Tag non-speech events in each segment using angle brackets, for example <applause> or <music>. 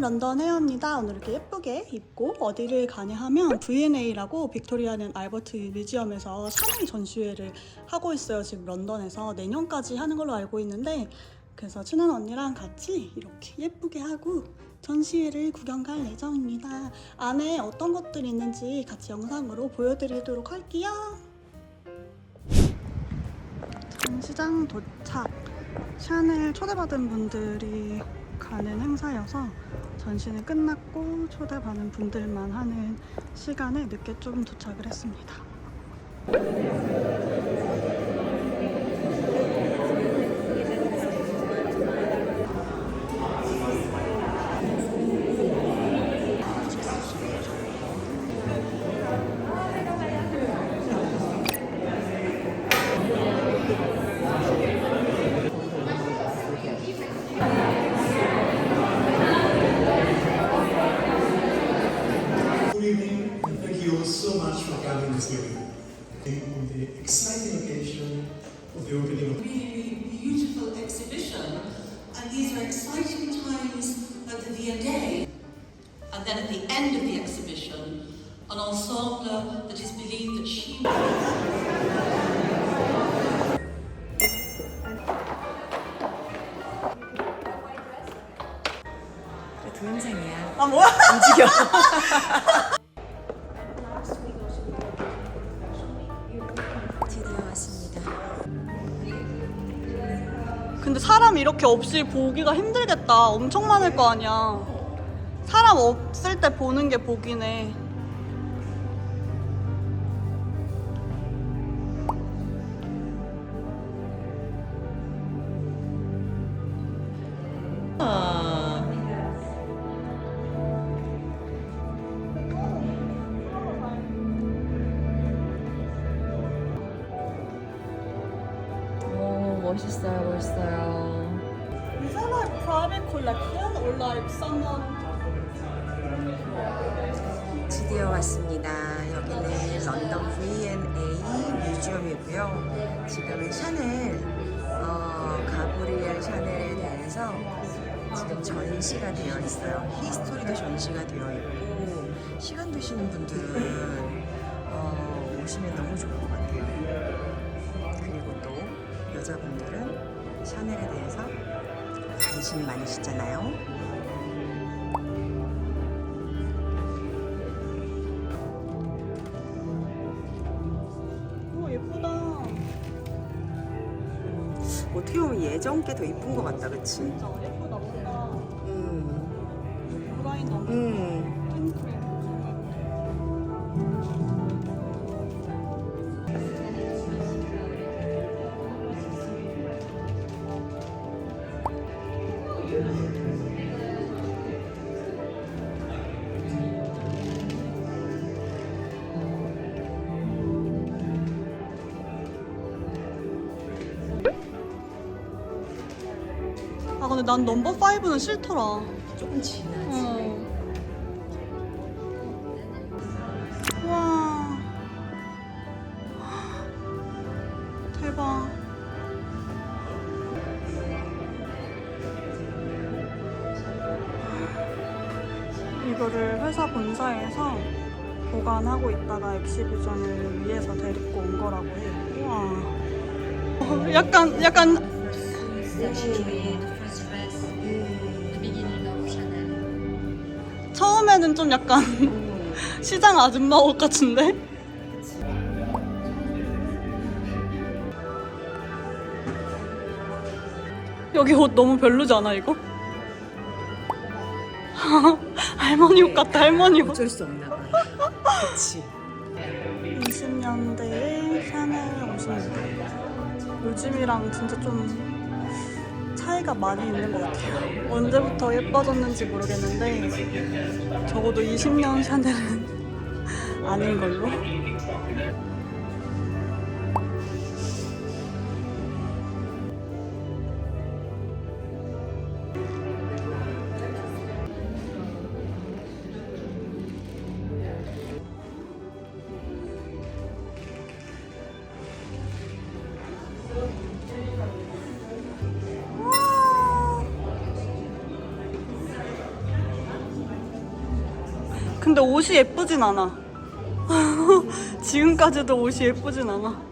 런던 헤어입니다. 오늘 이렇게 예쁘게 입고 어디를 가냐 하면 V&A라고 빅토리아는 알버트 뮤지엄에서 샤넬 전시회를 하고 있어요. 지금 런던에서 내년까지 하는 걸로 알고 있는데 그래서 친한 언니랑 같이 이렇게 예쁘게 하고 전시회를 구경 갈 예정입니다. 안에 어떤 것들이 있는지 같이 영상으로 보여드리도록 할게요. 전시장 도착. 샤넬 초대받은 분들이 가는 행사여서 전시는 끝났고 초대받은 분들만 하는 시간에 늦게 좀 도착을 했습니다. you all so much for coming this evening. On the exciting occasion of the opening of really beautiful exhibition, and these are exciting times at the V&A. And then at the end of the exhibition, an ensemble that is believed that she 동영상이야. 아 뭐야? 움직여. <laughs> <laughs> 사람 이렇게 없이 보기가 힘들겠다. 엄청 많을 거 아니야. 사람 없을 때 보는 게 복이네. 멋있어요, 멋있어요. Collection or like someone? 드디어 왔습니다. 여기는 런던 V&A 뮤지엄이고요. 지금은 샤넬, 어, 가브리엘 샤넬에 대해서 지금 전시가 되어 있어요. 히스토리도 전시가 되어 있고 시간 되시는 분들은 어, 오시면 너무 좋을 것 같아요. 그리고 또 여자분들은 샤넬에 대해서 관심이 많으시잖아요. 오 예쁘다. 어떻게 보면 예전 게 더 이쁜 것 같다, 그치? 진짜 예쁘다 뭔가 음, 브라인 너무 음. 핑크해. 근데 난 넘버 5는 싫더라. 조금 진하지. 어. 와. 대박. 이거를 회사 본사에서 보관하고 있다가 엑시비전을 위해서 데리고 온 거라고 해. 와. 어, 약간 약간 actually 처음에는 좀 약간 <laughs> 시장 아줌마 옷 같은데? 여기 옷 너무 별로지 않아 이거? <laughs> 할머니 옷 같다 할머니 옷 어쩔 수 없나 봐. 그치. 20년대의 샤넬 옷입니다 요즘이랑 진짜 좀 차이가 많이 있는 것 같아요. 언제부터 예뻐졌는지 모르겠는데 적어도 20년 샤넬은 <laughs> 아닌 걸로 근데 옷이 예쁘진 않아. <laughs> 지금까지도 옷이 예쁘진 않아. <gasps>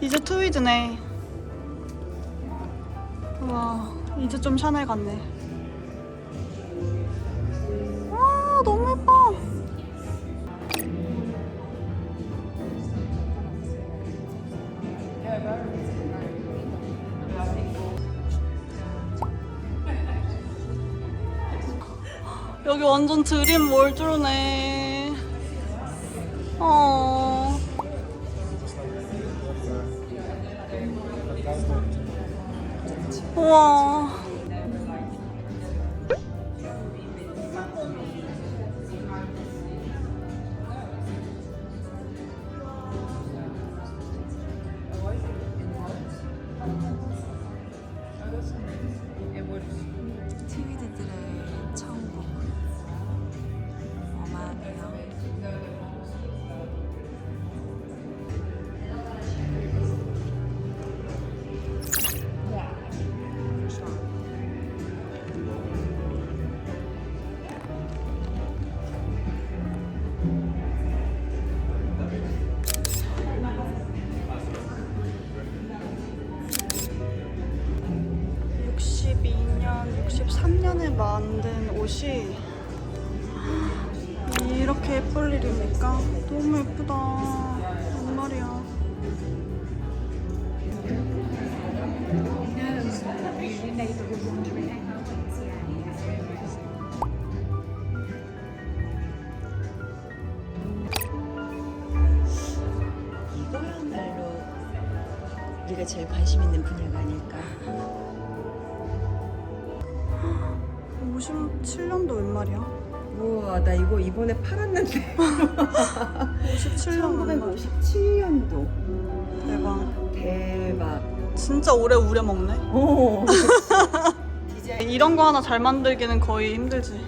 이제 트위드네. 와, 이제 좀 샤넬 같네. 여기 완전 드림 월드로네. 어. 우와. 만든 옷이 이렇게 예쁠 일입니까? 너무 예쁘다. 뭔 말이야. 이거야말로 우리가 제일 관심 있는 분야가 아닐까. 57년도 웬 말이야? 우와, 나 이거 이번에 팔았는데. 57년 웬 말이야? 1957년도. 대박. 대박. 진짜 오래 우려 먹네. 오. <laughs> 이런 거 하나 잘 만들기는 거의 힘들지.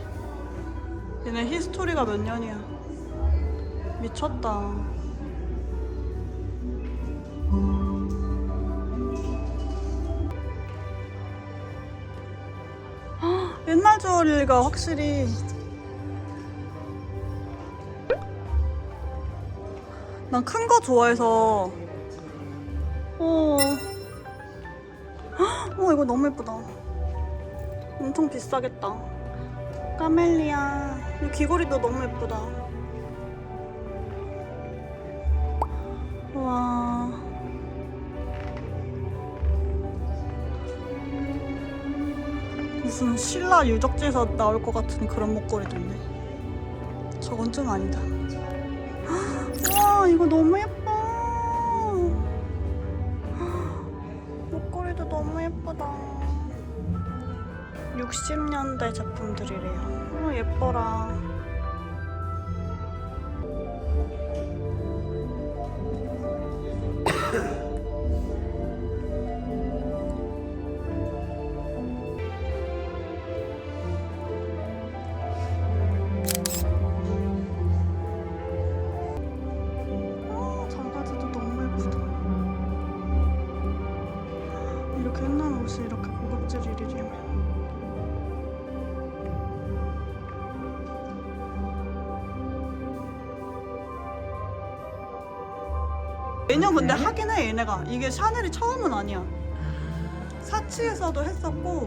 얘네 히스토리가 몇 년이야. 미쳤다. 옛날 주얼리가 확실히 난 큰 거 좋아해서 어. 헉, 어 이거 너무 예쁘다. 엄청 비싸겠다. 까멜리아. 이 귀걸이도 너무 예쁘다. 와. 무슨 신라 유적지에서 나올 것 같은 그런 목걸이도 있네. 저건 좀 아니다. <gasps> 와, 이거 너무 예뻐. <gasps> 목걸이도 너무 예쁘다. 60년대 제품들이래요. 어, 예뻐라. 매년 근데 하긴 해 얘네가 이게 샤넬이 처음은 아니야 사치에서도 했었고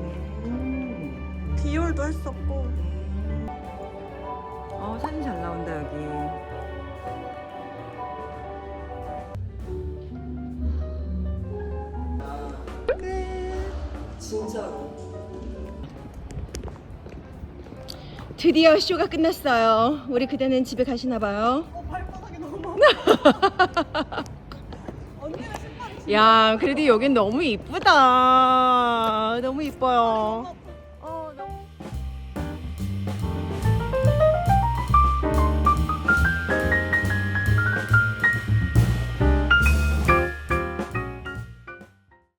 음. 디올도 했었고 어, 사진 잘 나온다, 여기. 진짜로. 드디어 쇼가 끝났어요. 우리 그대는 집에 가시나 봐요. 어, 발바닥이 너무 <laughs> 신발이 야, 그래도 여긴 너무 이쁘다. 너무 이뻐요.